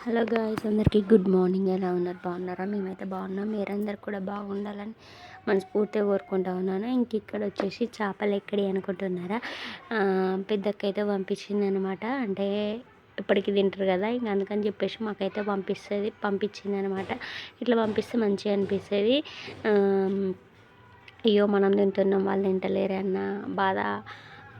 Hello guys అందరికీ good morning. ఎలా ఉన్నారు? బాగున్నారా? మేమైతే బాగున్నాం. మీరందరు కూడా బాగుండాలని మనస్ఫూర్తిగా కోరుకుంటా ఉన్నాను. ఇంక ఇక్కడ వచ్చేసి చేపలు ఎక్కడి అనుకుంటున్నారా? పెద్దకైతే పంపించింది అనమాట అంటే ఇప్పటికి తింటారు కదా ఇంక అందుకని చెప్పేసి మాకైతే పంపిస్తుంది పంపించింది అనమాట ఇట్లా పంపిస్తే మంచిగా అనిపిస్తుంది. అయ్యో మనం తింటున్నాం వాళ్ళు తింటలేరు అన్న బాధ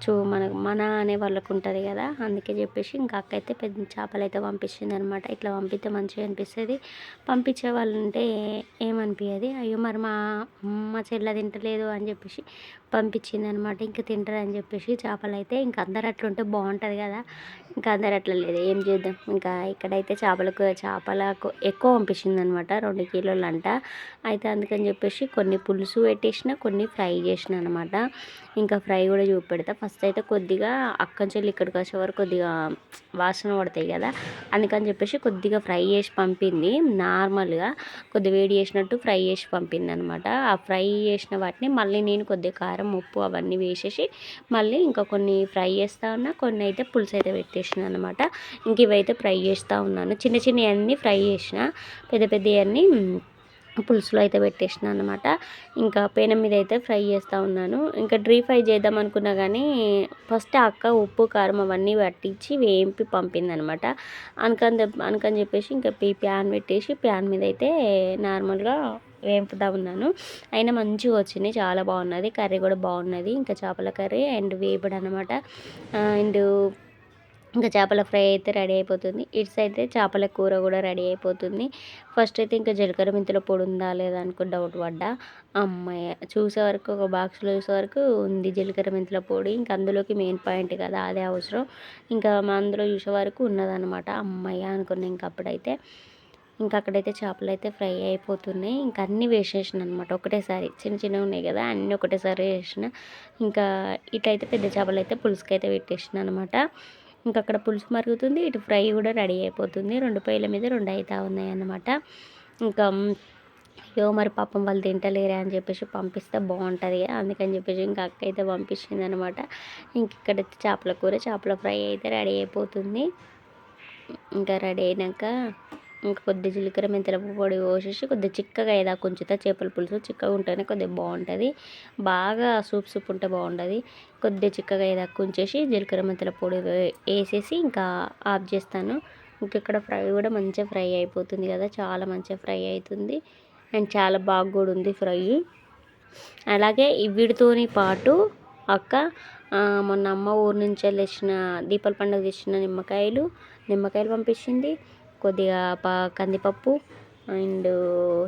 చూ మన మన అనే వాళ్ళకు ఉంటుంది కదా అందుకే చెప్పేసి ఇంకా అక్క అయితే పెద్ద చేపలు అయితే పంపించింది అనమాట ఇట్లా పంపిస్తే మంచిగా అనిపిస్తుంది. పంపించే వాళ్ళు ఉంటే ఏమనిపించదు అయ్యో మరి మా మా చెల్ల తింటలేదు అని చెప్పేసి పంపించింది అనమాట ఇంకా తింటారని చెప్పేసి చేపలు అయితే ఇంకా అందరు అట్లుంటే బాగుంటుంది కదా ఇంకా అందరు అట్లా లేదు. ఏం చేద్దాం? ఇంకా ఇక్కడైతే చేపలకు చేపలకు ఎక్కువ పంపించింది అనమాట రెండు కిలోలు అంట అయితే అందుకని చెప్పేసి కొన్ని పులుసు పెట్టేసిన కొన్ని ఫ్రై చేసిన అనమాట. ఇంకా ఫ్రై కూడా చూపెడతా. ఫస్ట్ అయితే కొద్దిగా అక్కడి చెల్లి ఇక్కడికి వచ్చే వరకు కొద్దిగా వాసన పడతాయి కదా అందుకని చెప్పేసి కొద్దిగా ఫ్రై చేసి పంపింది. నార్మల్గా కొద్దిగా వేడి చేసినట్టు ఫ్రై చేసి పంపింది అనమాట ఆ ఫ్రై చేసిన వాటిని మళ్ళీ నేను కొద్దిగా కారం ఉప్పు అవన్నీ వేసేసి మళ్ళీ ఇంకా కొన్ని ఫ్రై చేస్తూ ఉన్నా కొన్ని అయితే పులుసు అయితే పెట్టేసిన అనమాట. ఇంక ఇవైతే ఫ్రై చేస్తూ ఉన్నాను. చిన్న చిన్నవన్నీ ఫ్రై చేసిన పెద్ద పెద్దవన్నీ పులుసులో అయితే పెట్టేసిన అనమాట ఇంకా పెనం మీద అయితే ఫ్రై చేస్తూ ఉన్నాను. ఇంకా డ్రీ ఫ్రై చేద్దాం అనుకున్నా కానీ ఫస్ట్ అక్క ఉప్పు కారం అవన్నీ పట్టించి వేంపి పంపింది అనమాట అనుకని అనుకని చెప్పేసి ఇంకా ప్యాన్ పెట్టేసి ప్యాన్ మీద అయితే నార్మల్గా వేపుతా ఉన్నాను. అయినా మంచిగా వచ్చింది చాలా బాగున్నది కర్రీ కూడా బాగున్నది. ఇంకా చేపల కర్రీ అండ్ వేపుడు అనమాట అండ్ ఇంకా చేపల ఫ్రై అయితే రెడీ అయిపోతుంది. ఇట్స్ అయితే చేపల కూర కూడా రెడీ అయిపోతుంది. ఫస్ట్ అయితే ఇంకా జీలకర్ర మెంతుల పొడి ఉందా లేదా అనుకో డౌట్ పడ్డా. అమ్మాయి చూసే వరకు ఒక బాక్స్లో చూసే వరకు ఉంది జీలకర్ర మెంతుల పొడి. ఇంకా అందులోకి మెయిన్ పాయింట్ కదా అదే అవసరం. ఇంకా మా అందులో చూసే వరకు ఉన్నదనమాట అమ్మాయి అనుకున్నా ఇంకా అప్పుడైతే. ఇంకా అక్కడైతే చేపలు అయితే ఫ్రై అయిపోతున్నాయి. ఇంకా అన్నీ వేసేసిన అనమాట ఒకటేసారి చిన్న చిన్నవి ఉన్నాయి కదా అన్నీ ఒకటేసారి వేసిన. ఇంకా ఇటైతే పెద్ద చేపలు అయితే పులుసుకైతే అయితే పెట్టేసిన అనమాట ఇంకా అక్కడ పులుసు మరుగుతుంది ఇటు ఫ్రై కూడా రెడీ అయిపోతుంది. రెండు పొయ్యిల మీద రెండు అవుతా ఉన్నాయి అన్నమాట ఇంకా అయ్యో మరి పాపం వాళ్ళు తింటలేరే అని చెప్పేసి పంపిస్తే బాగుంటుంది అందుకని చెప్పేసి ఇంకా అక్క అయితే పంపించింది అనమాట ఇంక ఇక్కడ చేపల కూర చేపల ఫ్రై అయితే రెడీ అయిపోతుంది. ఇంకా రెడీ అయినాక ఇంకా కొద్ది జీలకర్ర మెంతుల పొడి పోసేసి కొద్దిగా చిక్కగా ఏదా కొంచెం చేపల పులుసు చిక్కగా ఉంటేనే కొద్దిగా బాగుంటుంది. బాగా సూప్ సూప్ ఉంటే బాగుంటుంది కొద్దిగా చిక్కగా ఏదా కొంచేసి జీలకర్ర మెంతుల పొడి వేసేసి ఇంకా ఆఫ్ చేస్తాను. ఇంక ఇక్కడ ఫ్రై కూడా మంచిగా ఫ్రై అయిపోతుంది కదా చాలా మంచిగా ఫ్రై అవుతుంది అండ్ చాలా బాగా కూడా ఉంది ఫ్రై. అలాగే వీటితోని పాటు అక్క మొన్న అమ్మ ఊరు నుంచి వెళ్ళి దీపాల పండుగ తెచ్చిన నిమ్మకాయలు నిమ్మకాయలు పంపించింది. కొద్దిగా ప కందిపప్పు అండ్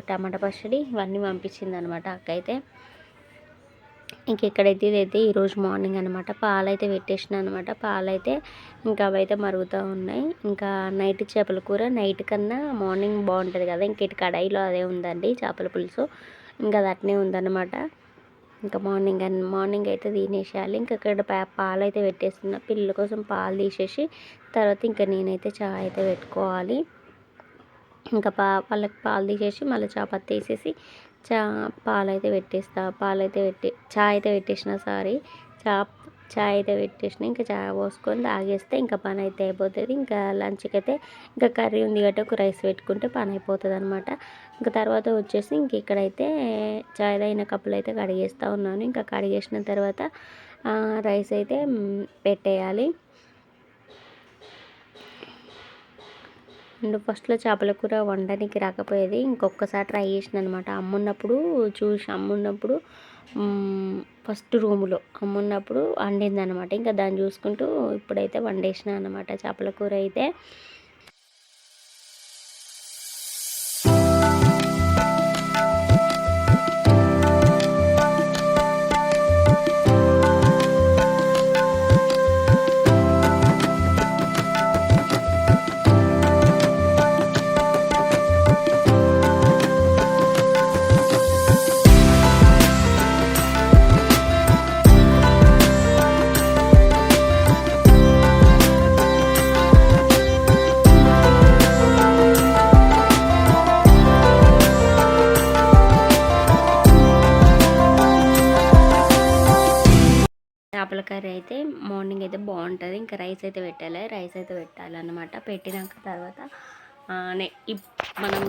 టమాటా పచ్చడి ఇవన్నీ పంపించింది అనమాట అక్క అయితే ఇదైతే ఈరోజు మార్నింగ్ అనమాట. పాలైతే పెట్టేసిన అనమాట పాలైతే ఇంకా అవైతే మరుగుతూ ఉన్నాయి. ఇంకా నైట్ చేపల కూర నైట్ కన్నా మార్నింగ్ బాగుంటుంది కదా. ఇంక ఇటు కడాయిలో అదే ఉందండి చేపల పులుసు. ఇంకా అది అట్నే ఉందన్నమాట ఇంకా మార్నింగ్ అండ్ మార్నింగ్ అయితే తినేసేయాలి. ఇంకా ఇక్కడ పాలు అయితే పెట్టేస్తున్నా. పిల్లల కోసం పాలు తీసేసి తర్వాత ఇంకా నేనైతే చాయ్ అయితే పెట్టుకోవాలి. ఇంకా పా వాళ్ళకి పాలు తీసేసి మళ్ళీ చాపత్తి వేసేసి చా పాలైతే పెట్టేస్తా పాలైతే పెట్టి చాయ్ అయితే పెట్టేసిన సారీ. చా చాయ్ అయితే పెట్టేసిన ఇంకా చాయ్ పోసుకొని తాగేస్తే ఇంకా పని అయితే అయిపోతుంది. ఇంకా లంచ్కి అయితే ఇంకా కర్రీ ఉంది కాబట్టి ఒక రైస్ పెట్టుకుంటే పని అయిపోతుంది అనమాట ఇంకా తర్వాత వచ్చేసి ఇంక ఇక్కడైతే చాయ్ అయిన కప్పులు అయితే కడిగేస్తూ ఉన్నాను. ఇంకా కడిగేసిన తర్వాత రైస్ అయితే పెట్టేయాలి. అండ్ ఫస్ట్లో చేపల కూర వండడానికి రాకపోయేది. ఇంకొకసారి ట్రై చేసిన అనమాట అమ్మున్నప్పుడు చూసి అమ్మున్నప్పుడు ఫస్ట్ రూములో. అమ్మున్నప్పుడు వండింది అనమాట ఇంకా దాన్ని చూసుకుంటూ ఇప్పుడైతే వండేసిన అనమాట చేపల కూర అయితే చేపల కర్రీ అయితే మార్నింగ్ అయితే బాగుంటుంది. ఇంకా రైస్ అయితే పెట్టాలి. రైస్ అయితే పెట్టాలన్నమాట. పెట్టినాక తర్వాత ఇప్ మనం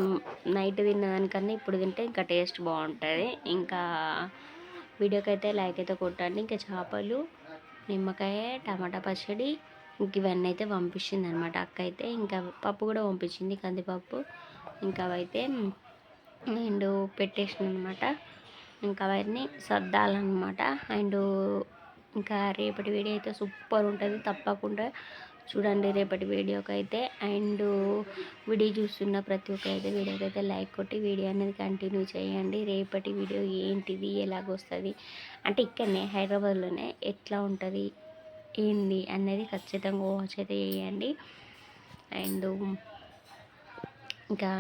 నైట్ తిన్నదానికన్నా ఇప్పుడు తింటే ఇంకా టేస్ట్ బాగుంటుంది. ఇంకా వీడియోకి అయితే లైక్ అయితే కొట్టండి. ఇంకా చేపలు నిమ్మకాయ టమాటా పచ్చడి ఇంక ఇవన్నీ అయితే పంపించింది అనమాట అక్క అయితే ఇంకా పప్పు కూడా పంపించింది కందిపప్పు. ఇంకా అవైతే అండ్ పెట్టేసిన అనమాట ఇంకా అవన్నీ సర్దాలన్నమాట. అండ్ ఇంకా రేపటి వీడియో అయితే సూపర్ ఉంటుంది. తప్పకుండా చూడండి రేపటి వీడియోకి అయితే అండ్ వీడియో చూస్తున్న ప్రతి ఒక్క అయితే వీడియోకి అయితే లైక్ కొట్టి వీడియో అనేది కంటిన్యూ చేయండి. రేపటి వీడియో ఏంటిది ఎలాగొస్తుంది అంటే ఇక్కడనే హైదరాబాద్లోనే ఎట్లా ఉంటుంది ఏంది అనేది ఖచ్చితంగా వాచ్ అయితే చేయండి. అండ్ ఇంకా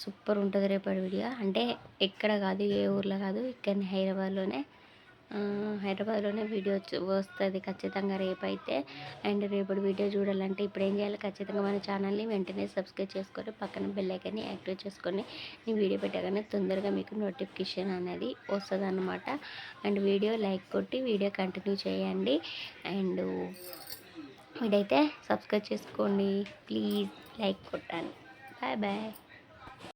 సూపర్ ఉంటుంది రేపటి వీడియో. అంటే ఎక్కడ కాదు ఏ ఊర్లో కాదు ఇక్కడ హైదరాబాద్లోనే హైదరాబాద్లోనే వీడియో వస్తుంది ఖచ్చితంగా రేపైతే. అండ్ రేపటి వీడియో చూడాలంటే ఇప్పుడు ఏం చేయాలి? ఖచ్చితంగా మన ఛానల్ని వెంటనే సబ్స్క్రైబ్ చేసుకొని పక్కన బెల్ యాక్టివేట్ చేసుకొని నేను వీడియో పెట్టగానే తొందరగా మీకు నోటిఫికేషన్ అనేది వస్తుంది అనమాట అండ్ వీడియో లైక్ కొట్టి వీడియో కంటిన్యూ చేయండి. అండ్ వీడైతే సబ్స్క్రైబ్ చేసుకోండి. ప్లీజ్ లైక్ కొట్టండి. Bye bye.